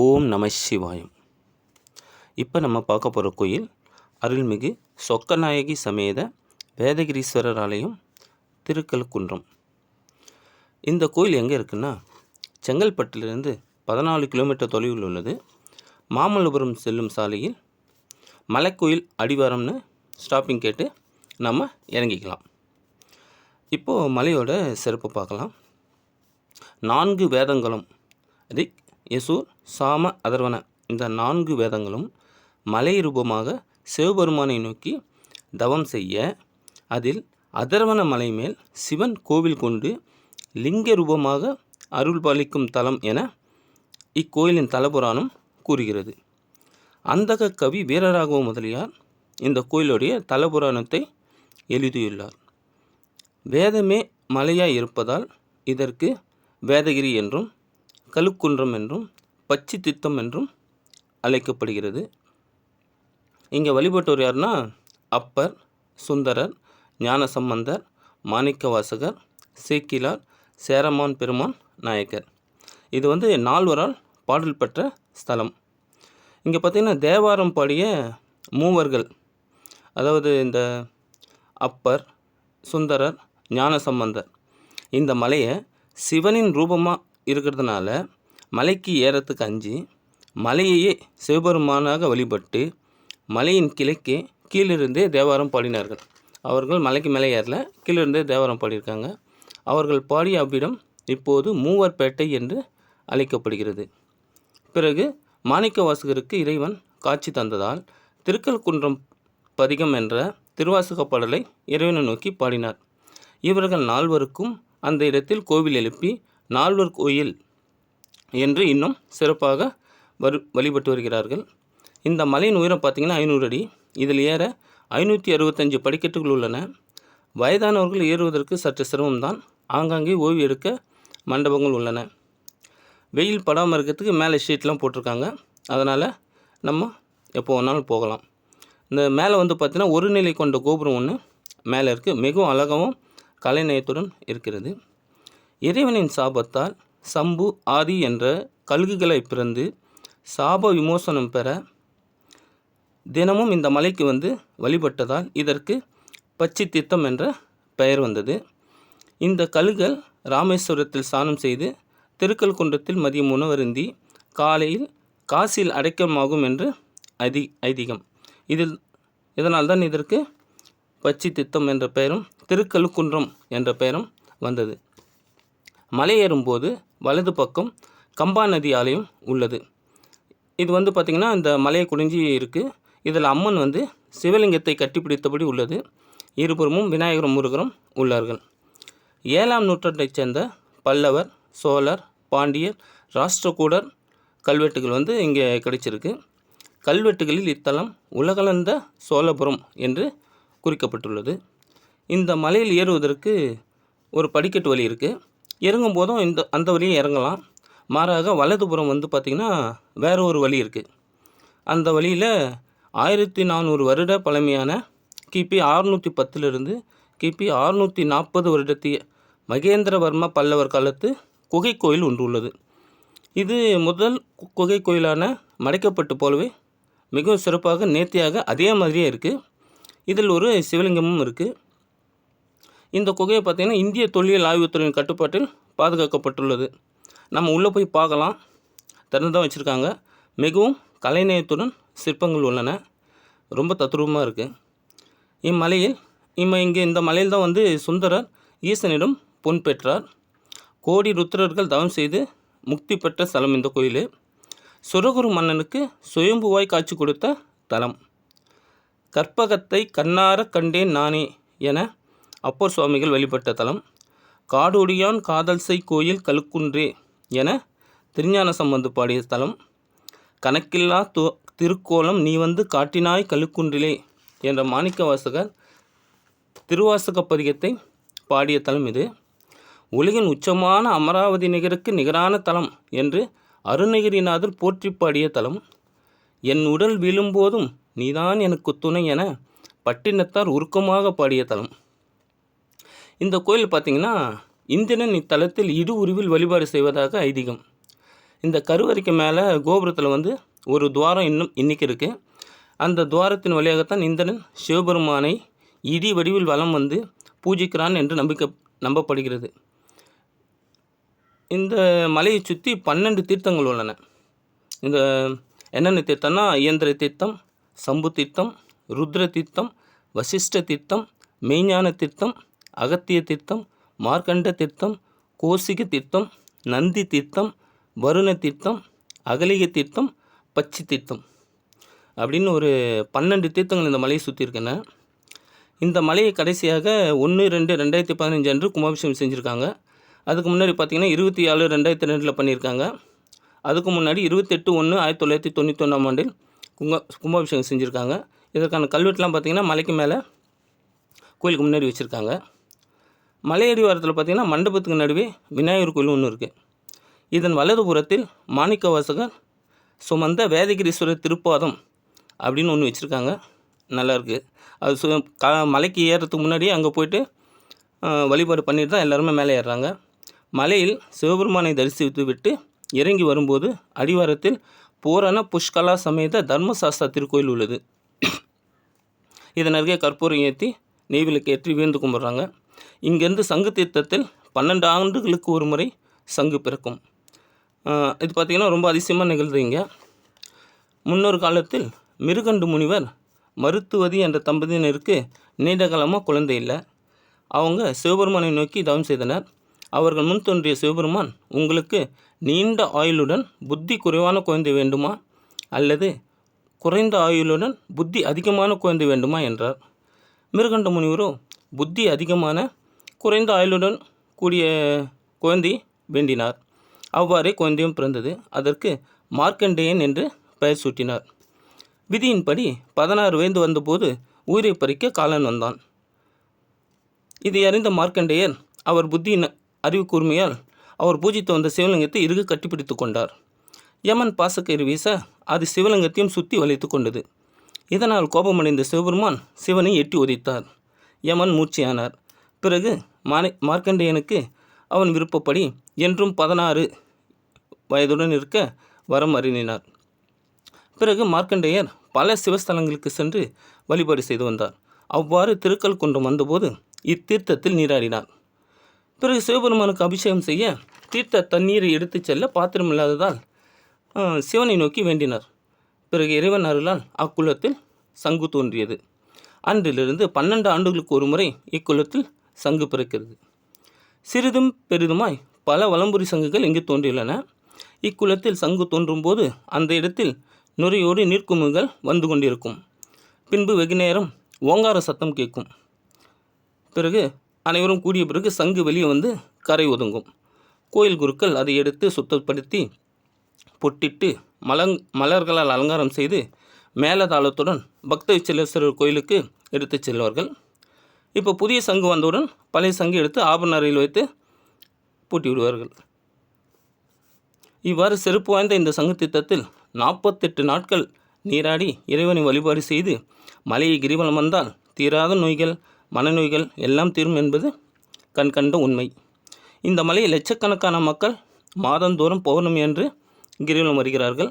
ஓம் நம சிவாயம். இப்போ நம்ம பார்க்க போகிற கோயில் அருள்மிகு சொக்கநாயகி சமேத வேதகிரீஸ்வரர் ஆலயம் திருக்கழுக்குன்றம் இந்த கோயில் எங்கே இருக்குன்னா செங்கல்பட்டிலிருந்து பதினாலு கிலோமீட்டர் தொலைவில் உள்ளது. மாமல்லபுரம் செல்லும் சாலையில் மலைக்கோயில் அடிவாரம்னு ஸ்டாப்பிங் கேட்டு நம்ம இறங்கிக்கலாம். இப்போது மலையோட சிறப்பு பார்க்கலாம். நான்கு வேதங்களும் ரிக் யசூர் சாம அதர்வன இந்த நான்கு வேதங்களும் மலை ரூபமாக சிவபெருமானை நோக்கி தவம் செய்ய அதில் அதர்வன மலை மேல் சிவன் கோவில் கொண்டு லிங்க ரூபமாக அருள்பாலிக்கும் தலம் என இக்கோயிலின் தலபுராணம் கூறுகிறது. அந்தக கவி வீரராகவ முதலியார் இந்த கோயிலுடைய தலபுராணத்தை எழுதியுள்ளார். வேதமே மலையாய் இருப்பதால் இதற்கு வேதகிரி என்றும் கழுக்குன்றம் என்றும் பச்சி தித்தம் என்றும் அழைக்கப்படுகிறது. இங்கே வழிபட்டோர் யாருன்னா அப்பர் சுந்தரர் ஞானசம்பந்தர் மாணிக்கவாசகர் சேக்கிலார் சேரமான் பெருமான் நாயக்கர். இது வந்து நால்வரால் பாடல் பெற்ற ஸ்தலம். இங்கே பார்த்திங்கன்னா தேவாரம் பாடிய மூவர்கள் அதாவது இந்த அப்பர் சுந்தரர் ஞானசம்பந்தர் இந்த மலையை சிவனின் ரூபமாக இருக்கிறதுனால மலைக்கு ஏறத்துக்கு அஞ்சு மலையையே சிவபெருமானாக வழிபட்டு மலையின் கிழக்கே கீழிருந்தே தேவாரம் பாடினார்கள். அவர்கள் மலைக்கு மேலே ஏறல கீழிருந்தே தேவாரம் பாடியிருக்காங்க. அவர்கள் பாடிய அவ்விடம் இப்போது மூவர்பேட்டை என்று அழைக்கப்படுகிறது. பிறகு மாணிக்க வாசகருக்கு இறைவன் காட்சி தந்ததால் திருக்கல்குன்றம் பதிகம் என்ற திருவாசக பாடலை இறைவனை நோக்கி பாடினார். இவர்கள் நால்வருக்கும் அந்த இடத்தில் கோவில் எழுப்பி நால்வர் கோயில் என்று இன்னும் சிறப்பாக வரு வழிபட்டு வருகிறார்கள். இந்த மலையின் உயரம் பார்த்திங்கன்னா ஐநூறு அடி. இதில் ஏற ஐநூற்றி அறுபத்தஞ்சு படிக்கட்டுகள் உள்ளன. வயதானவர்கள் ஏறுவதற்கு சற்று சிரமம்தான். ஆங்காங்கே ஓய்வு எடுக்க மண்டபங்கள் உள்ளன. வெயில் படாமல் இருக்கிறதுக்கு மேலே ஷீட்லாம் போட்டிருக்காங்க. அதனால் நம்ம எப்போ வேணாலும் போகலாம். இந்த மேலே வந்து பார்த்திங்கன்னா ஒரு நிலை கொண்ட கோபுரம் ஒன்று மேலே இருக்குது மிகவும் அழகாகவும் கலைநயத்துடன் இருக்கிறது. இறைவனின் சாபத்தால் சம்பு ஆதி என்ற கழுகுகளை பிறந்து சாப விமோசனம் பெற தினமும் இந்த மலைக்கு வந்து வழிபட்டதால் இதற்கு பச்சை தித்தம் என்ற பெயர் வந்தது. இந்த கழுகள் ராமேஸ்வரத்தில் ஸ்நானம் செய்து திருக்கல்குன்றத்தில் மதியம் உணவருந்தி காலையில் காசில் அடைக்கமாகும் என்று ஐதி ஐதீகம். இதில் இதனால் தான் இதற்கு பச்சி தித்தம் என்ற பெயரும் திருக்கழுக்குன்றம் என்ற பெயரும் வந்தது. மலையேறும்போது வலது பக்கம் கம்பா நதி ஆலயம் உள்ளது. இது வந்து பார்த்திங்கன்னா இந்த மலையை குடிஞ்சி இருக்குது இதில் அம்மன் வந்து சிவலிங்கத்தை கட்டிப்பிடித்தபடி உள்ளது. இருபுறமும் விநாயகரும் முருகரும் உள்ளார்கள். ஏழாம் நூற்றாண்டைச் சேர்ந்த பல்லவர் சோழர் பாண்டியர் ராஷ்டிரகூடர் கல்வெட்டுகள் வந்து இங்கே கிடைச்சிருக்கு. கல்வெட்டுகளில் இத்தலம் உலகளந்த சோழபுரம் என்று குறிக்கப்பட்டுள்ளது. இந்த மலையில் ஏறுவதற்கு ஒரு படிக்கட்டு வழி இருக்குது இறங்கும் போதும் இந்த அந்த வழியை இறங்கலாம். மாறாக வலதுபுறம் வந்து பார்த்திங்கன்னா வேறு ஒரு வழி இருக்குது அந்த வழியில் ஆயிரத்தி நானூறு வருட பழமையான கிபி அறுநூற்றி பத்திலிருந்து கிபி அறுநூற்றி நாற்பது வருடத்திய மகேந்திரவர்ம பல்லவர் காலத்து குகை கோயில் ஒன்று உள்ளது. இது முதல் குகை கோயிலான மடைக்கப்பட்டு போலவே மிகவும் சிறப்பாக நேர்த்தியாக அதே மாதிரியே இருக்குது இதில் ஒரு சிவலிங்கமும் இருக்குது இந்த குகையை பார்த்திங்கன்னா இந்திய தொல்லியல் ஆய்வுத்துறையின் கட்டுப்பாட்டில் பாதுகாக்கப்பட்டுள்ளது. நம்ம உள்ளே போய் பார்க்கலாம். திறந்து தான் வச்சுருக்காங்க. மிகவும் கலைநயத்துடன் சிற்பங்கள் உள்ளன. ரொம்ப தத்ரூபமாக இருக்குது இம்மலையில் இம்ம இங்கே இந்த மலையில் தான் வந்து சுந்தரர் ஈசனிடம் பொன் பெற்றார். கோடி ருத்ரர்கள் தவம் செய்து முக்தி பெற்ற ஸ்தலம் இந்த கோயில். சுரகுரு மன்னனுக்கு சுயம்புவாய் காட்சி கொடுத்த தலம். கற்பகத்தை கண்ணார கண்டேன் நானே என அப்பர் சுவாமிகள் வழிபட்ட தலம் காடொடியான் காதல்சை கோயில் கழுக்குன்றே என திருஞான சம்பந்து பாடிய தலம் கணக்கில்லா தோ திருக்கோலம் நீ வந்து காட்டினாய் கழுக்குன்றிலே என்ற மாணிக்கவாசகர் திருவாசக பதிகத்தை பாடிய தலம் இது. உலகின் உச்சமான அமராவதி நிகருக்கு நிகரான தலம் என்று அருணகிரிநாதர் போற்றி பாடிய தலம். என் உடல் வீழும்போதும் நீதான் எனக்கு துணை என பட்டினத்தார் உருக்கமாக பாடிய தலம். இந்த கோயில் பார்த்தீங்கன்னா இந்திரன் இத்தலத்தில் இரு உருவில் வழிபாடு செய்வதாக ஐதீகம். இந்த கருவறைக்கு மேலே கோபுரத்தில் வந்து ஒரு துவாரம் இன்னும் இன்றைக்கி இருக்குது அந்த துவாரத்தின் வழியாகத்தான் இந்திரன் சிவபெருமானை இடி வடிவில் வலம் வந்து பூஜிக்கிறான் என்று நம்பிக்கை நம்பப்படுகிறது. இந்த மலையை சுற்றி பன்னெண்டு தீர்த்தங்கள் உள்ளன. இந்த என்னென்ன தீர்த்தம்னா இயந்திர தீர்த்தம் சம்பு தீர்த்தம் ருத்ர தீர்த்தம் வசிஷ்ட தீர்த்தம் மெய்ஞான தீர்த்தம் அகத்திய தீர்த்தம் மார்க்கண்ட தீர்த்தம் கோசிக தீர்த்தம் நந்தி தீர்த்தம் வருண தீர்த்தம் அகலிக தீர்த்தம் பச்சி தீர்த்தம். அப்படின்னு ஒரு பன்னெண்டு தீர்த்தங்கள் இந்த மலையை சுற்றியிருக்கேன் இந்த மலையை கடைசியாக ஒன்று ரெண்டு ரெண்டாயிரத்தி பதினஞ்சு அன்று கும்பாபிஷேகம் செஞ்சுருக்காங்க. அதுக்கு முன்னாடி பார்த்தீங்கன்னா இருபத்தி ஏழு ரெண்டாயிரத்தி ரெண்டில் பண்ணியிருக்காங்க. அதுக்கு முன்னாடி இருபத்தெட்டு ஒன்று ஆயிரத்தி தொள்ளாயிரத்தி தொண்ணூற்றி ஒன்றாம் ஆண்டில் குங்க கும்பாபிஷேகம் செஞ்சுருக்காங்க. இதற்கான கல்வெட்டுலாம் பார்த்திங்கன்னா மலைக்கு மேலே கோயிலுக்கு முன்னாடி வச்சுருக்காங்க. மலையடி வாரத்தில் மண்டபத்துக்கு நடுவே விநாயகர் கோயில் ஒன்று இருக்குது இதன் வலதுபுறத்தில் மாணிக்க வாசகர் சுமந்த வேதகிரீஸ்வரர் திருப்பாதம் அப்படின்னு ஒன்று வச்சுருக்காங்க. நல்லாயிருக்கு அது சு க மலைக்கு ஏறுறதுக்கு முன்னாடியே அங்கே போயிட்டு வழிபாடு பண்ணிட்டு தான் எல்லாருமே மேலே ஏறுறாங்க. மலையில் சிவபெருமானை தரிசித்து விட்டு இறங்கி வரும்போது அடிவாரத்தில் பூரண புஷ்கலா சமேத தர்மசாஸ்தா திருக்கோயில் உள்ளது. இதன் அருகே கற்பூரம் ஏற்றி நெய்விலுக்கு ஏற்றி வீழ்ந்து கும்பிட்றாங்க. இங்கேருந்து சங்கு தீர்த்தத்தில் பன்னெண்டு ஆண்டுகளுக்கு ஒரு முறை சங்கு பிறக்கும். இது பார்த்திங்கன்னா ரொம்ப அதிசயமாக நிகழ்ந்தீங்க இங்கே. முன்னொரு காலத்தில் மிருகண்டு முனிவர் மருத்துவதி என்ற தம்பதியினருக்கு நீண்ட காலமாக குழந்தை இல்லை. அவங்க சிவபெருமானை நோக்கி தவம் செய்தனர். அவர்கள் முன் தோன்றிய சிவபெருமான் உங்களுக்கு நீண்ட ஆயுளுடன் புத்தி குறைவான குழந்தை வேண்டுமா? அல்லது குறைந்த ஆயுளுடன் புத்தி அதிகமான குழந்தை வேண்டுமா? என்றார். மிருகண்ட முனிவரோ புத்தி அதிகமான குறைந்த ஆயுளுடன் கூடிய குழந்தை வேண்டினார். அவ்வாறே குழந்தையும் பிறந்தது. அதற்கு மார்க்கண்டேயன் என்று பெயர் சூட்டினார். விதியின்படி பதினாறு வயது வந்தபோது உயிரை பறிக்க காலன் வந்தான். இதை அறிந்த மார்க்கண்டேயர் அவர் புத்தியின் அறிவு கூர்மையால் அவர் பூஜித்து வந்த சிவலிங்கத்தை இறுக கட்டிப்பிடித்து கொண்டார். யமன் பாசக்கயிறு வீச அது சிவலிங்கத்தையும் சுற்றி வளைத்து கொண்டது. இதனால் கோபமடைந்த சிவபெருமான் சிவனை எட்டி உதைத்தார். யமன் மூச்சியானார் பிறகு மானை மார்க்கண்டேயனுக்கு அவன் விருப்பப்படி என்றும் பதினாறு வயதுடன் இருக்க வரம் அறிணினார் பிறகு மார்க்கண்டேயர் பல சிவஸ்தலங்களுக்கு சென்று வழிபாடு செய்து வந்தார். அவ்வாறு திருக்கல் குன்றம் வந்தபோது இத்தீர்த்தத்தில் நீராடினார். பிறகு சிவபெருமானுக்கு அபிஷேகம் செய்ய தீர்த்த தண்ணீரை எடுத்துச் செல்ல பாத்திரம் இல்லாததால் சிவனை நோக்கி வேண்டினார். பிறகு இறைவன் அருளால் அக்குலத்தில் சங்கு தோன்றியது. அன்றிலிருந்து பன்னெண்டு ஆண்டுகளுக்கு ஒரு முறை இக்குலத்தில் சங்கு பிறக்கிறது. சிறிதும் பெரிதுமாய் பல வலம்புரி சங்குகள் இங்கு தோன்றியுள்ளன. இக்குளத்தில் சங்கு தோன்றும் போது அந்த இடத்தில் நுரையோடு நீர்க்குமுகள் வந்து கொண்டிருக்கும். பின்பு வெகுநேரம் ஓங்கார சத்தம் கேட்கும். பிறகு அனைவரும் கூடிய பிறகு சங்கு வெளியே வந்து கரை ஒதுங்கும். கோயில் குருக்கள் அதை எடுத்து சுத்தப்படுத்தி பொட்டிட்டு மலங் மலர்களால் அலங்காரம் செய்து மேலதாளத்துடன் பக்த விச்சலேஸ்வரர் கோயிலுக்கு எடுத்துச் செல்வார்கள். இப்போ புதிய சங்கு வந்தவுடன் பழைய சங்கு எடுத்து ஆபரண அறையில் வைத்து பூட்டி விடுவார்கள். இவ்வாறு சிறப்பு வாய்ந்த இந்த சங்கு திட்டத்தில் நாற்பத்தெட்டு நாட்கள் நீராடி இறைவனை வழிபாடு செய்து மலையை கிரிவலம் வந்தால் தீராத நோய்கள் மனநோய்கள் எல்லாம் தீரும் என்பது கண்கண்ட உண்மை. இந்த மலையை லட்சக்கணக்கான மக்கள் மாதந்தோறும் பௌர்ணமி என்று கிரிவலம் வருகிறார்கள்.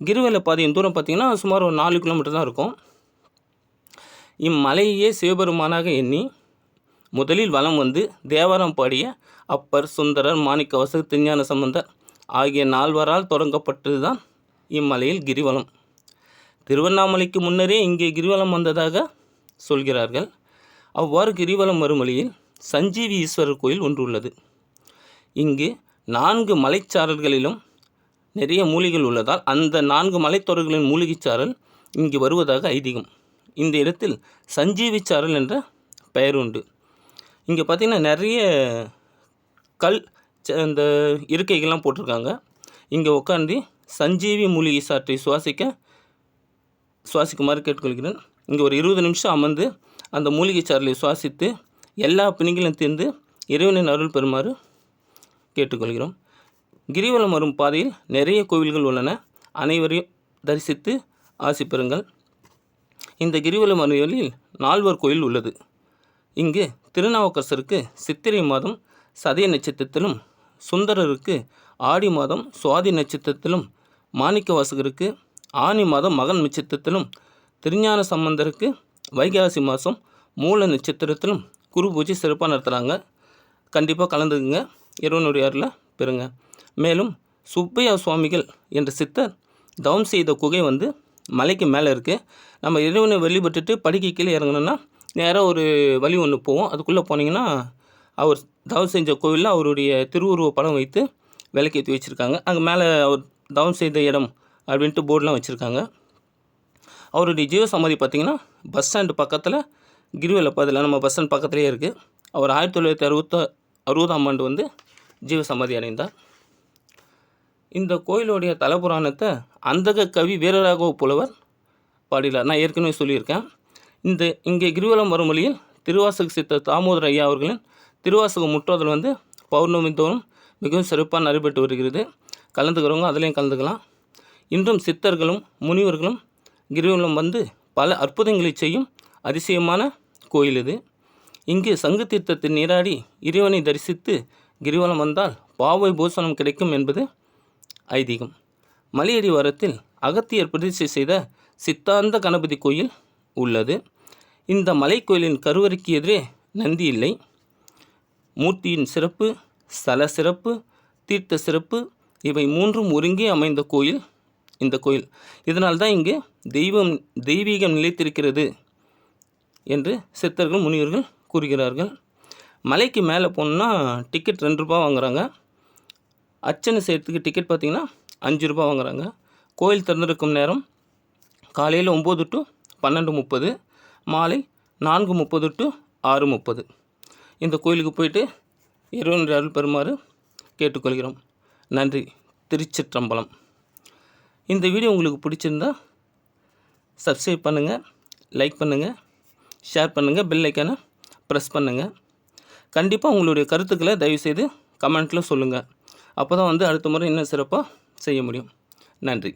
கிரிவல பாதையின் தூரம் பார்த்திங்கன்னா சுமார் ஒரு நாலு கிலோமீட்டர் தான் இருக்கும். இம்மலையே சிவபெருமானாக எண்ணி முதலில் வலம் வந்து தேவாரம் பாடிய அப்பர் சுந்தரர் மாணிக்கவசர் திருஞான சம்பந்தர் ஆகிய நால்வரால் தொடங்கப்பட்டதுதான் இம்மலையில் கிரிவலம். திருவண்ணாமலைக்கு முன்னரே இங்கே கிரிவலம் வந்ததாக சொல்கிறார்கள். அவ்வாறு கிரிவலம் வரும் வழியில் சஞ்சீவி ஈஸ்வரர் கோயில் ஒன்று உள்ளது. இங்கு நான்கு மலைச்சாரல்களிலும் நிறைய மூலிகைகள் உள்ளதால் அந்த நான்கு மலைத்தொடர்களின் மூலிகைச்சாரல் இங்கு வருவதாக ஐதீகம். இந்த இடத்தில் சஞ்சீவி சாரல் என்ற பெயர் உண்டு இங்கே பார்த்திங்கன்னா நிறைய கல் ச- இந்த இருக்கைகள்லாம் போட்டிருக்காங்க. இங்கே உட்காந்து சஞ்சீவி மூலிகை சாற்றை சுவாசிக்க சுவாசிக்குமாறு கேட்டுக்கொள்கிறேன். இங்கே ஒரு இருபது நிமிஷம் அமர்ந்து அந்த மூலிகை சாரலை சுவாசித்து எல்லா பிணிகளும் தீர்ந்து இறைவனின் அருள் பெறுமாறு கேட்டுக்கொள்கிறோம். கிரிவலம் வரும் பாதையில் நிறைய கோவில்கள் உள்ளன. அனைவரையும் தரிசித்து ஆசி பெறுங்கள். இந்த கிரிவல மலையில் நால்வர் கோயில் உள்ளது. இங்கு திருநாவுக்கரசருக்கு சித்திரை மாதம் சதய நட்சத்திரத்திலும் சுந்தரருக்கு ஆடி மாதம் சுவாதி நட்சத்திரத்திலும் மாணிக்கவாசகருக்கு ஆனி மாதம் மகன் நட்சத்திரத்திலும் திருஞான சம்பந்தருக்கு வைகாசி மாதம் மூல நட்சத்திரத்திலும் குரு பூஜை சிறப்பாக நடத்துகிறாங்க கண்டிப்பாக கலந்துக்குங்க. இறைவனுடைய ஆறில் பெறுங்க. மேலும் சுப்பையா சுவாமிகள் என்ற சித்தர் தவம் செய்த குகை வந்து மலைக்கு மேலே இருக்குது நம்ம இறைவனை வழிபட்டுட்டு படிக்க கீழே இறங்கணுன்னா நேராக ஒரு வழி ஒன்று போவோம். அதுக்குள்ளே போனீங்கன்னா அவர் தவம் செஞ்ச கோவிலில் அவருடைய திருவுருவ படம் வைத்து விளக்கேற்றி வச்சுருக்காங்க. அங்கே மேலே அவர் தவம் செய்த இடம் அப்படின்ட்டு போர்டெலாம் வச்சுருக்காங்க. அவருடைய ஜீவ சமாதி பார்த்திங்கன்னா பஸ் ஸ்டாண்டு பக்கத்தில் கிரிவல பதில் நம்ம பஸ் ஸ்டாண்ட் பக்கத்துலேயே இருக்குது அவர் ஆயிரத்தி தொள்ளாயிரத்தி அறுபத்த அறுபதாம் ஆண்டு வந்து ஜீவ சமாதி அடைந்தார். இந்த கோயிலுடைய தலபுராணத்தை அந்தக கவி வீரராகவ புலவர் பாடினார். நான் ஏற்கனவே சொல்லியிருக்கேன். இந்த இங்கே கிரிவலம் வரும் வழியில் திருவாசக சித்த தாமோதர ஐயா அவர்களின் திருவாசக முற்றோதல் வந்து பௌர்ணமி தோறும் மிகவும் சிறப்பாக நடைபெற்று வருகிறது. கலந்துக்கிறவங்க அதுலேயும் கலந்துக்கலாம். இன்றும் சித்தர்களும் முனிவர்களும் கிரிவலம் வந்து பல அற்புதங்களை செய்யும் அதிசயமான கோயில் இது. இங்கு சங்கு தீர்த்தத்தை நீராடி இறைவனை தரிசித்து கிரிவலம் வந்தால் பாவை பூசணம் கிடைக்கும் என்பது ஐதீகம். மலையடி வாரத்தில் அகத்தியர் பிரதிஷ்டை செய்த சித்தாந்த கணபதி கோயில் உள்ளது. இந்த மலைக்கோயிலின் கருவறைக்கு எதிரே நந்தி இல்லை. மூர்த்தியின் சிறப்பு ஸ்தல சிறப்பு தீர்த்த சிறப்பு இவை மூன்றும் ஒருங்கே அமைந்த கோயில் இந்த கோயில். இதனால் தான் இங்கு தெய்வம் தெய்வீகம் நிலைத்திருக்கிறது என்று சித்தர்கள் முனிவர்கள் கூறுகிறார்கள். மலைக்கு மேலே போனால் டிக்கெட் ரெண்டு ரூபா வாங்குகிறாங்க அர்ச்சனை செய்கிறதுக்கு டிக்கெட் பார்த்திங்கன்னா அஞ்சு ரூபா வாங்குறாங்க. கோயில் திறந்திருக்கும் நேரம் காலையில் ஒம்பது டு பன்னெண்டு முப்பது மாலை நான்கு முப்பது டு ஆறு முப்பது. இந்த கோயிலுக்கு போயிட்டு இறைவனுடைய அருள் பெறுமாறு கேட்டுக்கொள்கிறோம். நன்றி. திருச்சிற்றம்பலம். இந்த வீடியோ உங்களுக்கு பிடிச்சிருந்தா சப்ஸ்கிரைப் பண்ணுங்கள் லைக் பண்ணுங்கள் ஷேர் பண்ணுங்கள் பெல் ஐக்கானை ப்ரெஸ் பண்ணுங்கள் கண்டிப்பாக உங்களுடைய கருத்துக்களை தயவுசெய்து கமெண்ட்டில் சொல்லுங்கள் அப்போ தான் வந்து அடுத்த முறை இன்னும் சிறப்பாக செய்ய முடியும். நன்றி.